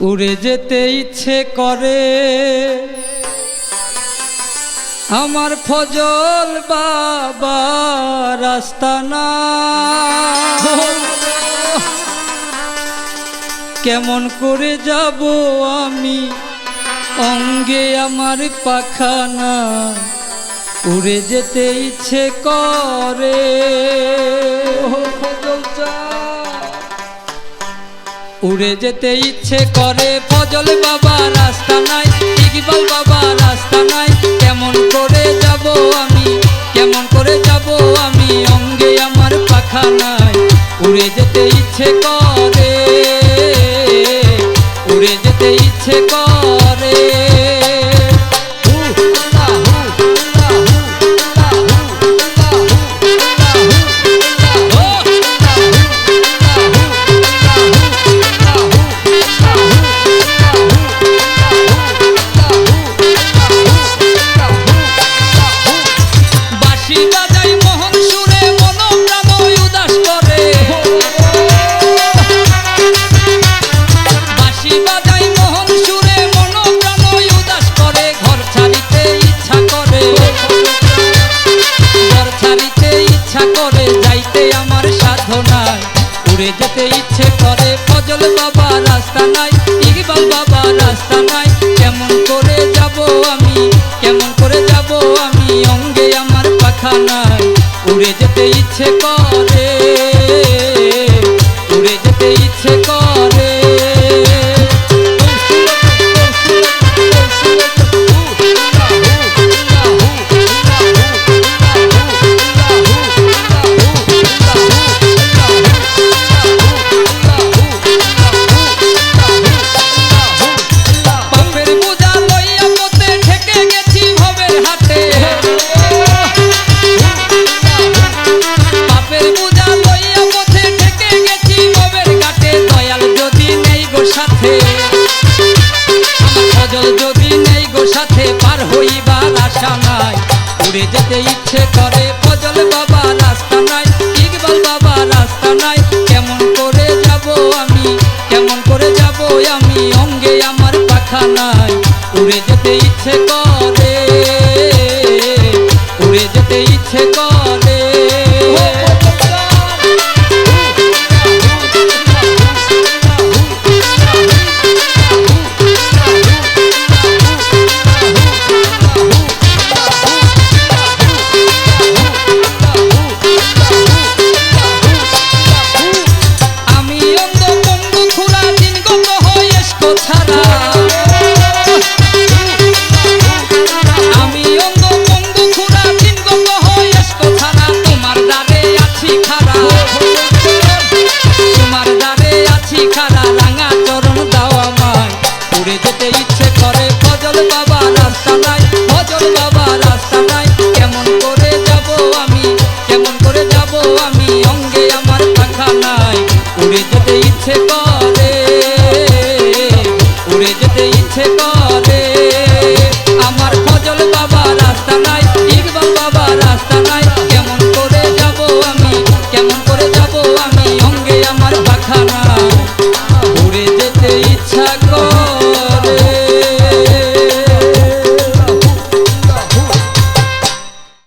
উড়ে যেতে ইচ্ছে করে। আমার ফজল বাবা রাস্তা না। কেমন করে যাব আমি? অঙ্গে আমার পাখানা। উড়ে যেতে ইচ্ছে করে। উড়ে যেতে ইচ্ছে করে, ফজল বাবা, রাস্তা নাই। ইকবাল বাবা, রাস্তা নাই। কেমন করে যাব আমি? কেমন করে যাব আমি? অঙ্গে আমার পাখা নাই। উড়ে যেতে ইচ্ছে করে, উড়ে যেতে ইচ্ছে করে উড়ে যেতে ইচ্ছে করে, ফজল বাবা রাস্তা নাই ইকবাল বাবা রাস্তা নাই। কেমন করে যাব আমি, কেমন করে যাব আমি, অঙ্গে আমার পাখা নাই। উড়ে যেতে ইচ্ছে করে। ফজল যদি নেই গো সাথে পার হইবার আশা নাই। উড়ে যেতে ইচ্ছে করে ফজল বাবা, রাস্তা নাই। ইকবাল বাবা, রাস্তা নাই। কেমন করে যাব আমি? কেমন করে যাব আমি? অঙ্গে আমার পাখা নাই। উড়ে যেতে ইচ্ছে করে। ঘুরে যেতে ইচ্ছে করে। আমার ফজল বাবা রাস্তা নাই, ইকবাল বাবা রাস্তা নাই। কেমন করে যাব আমি, কেমন করে যাব আমি, অঙ্গে আমার পাখানা ঘুরে যেতে ইচ্ছা করে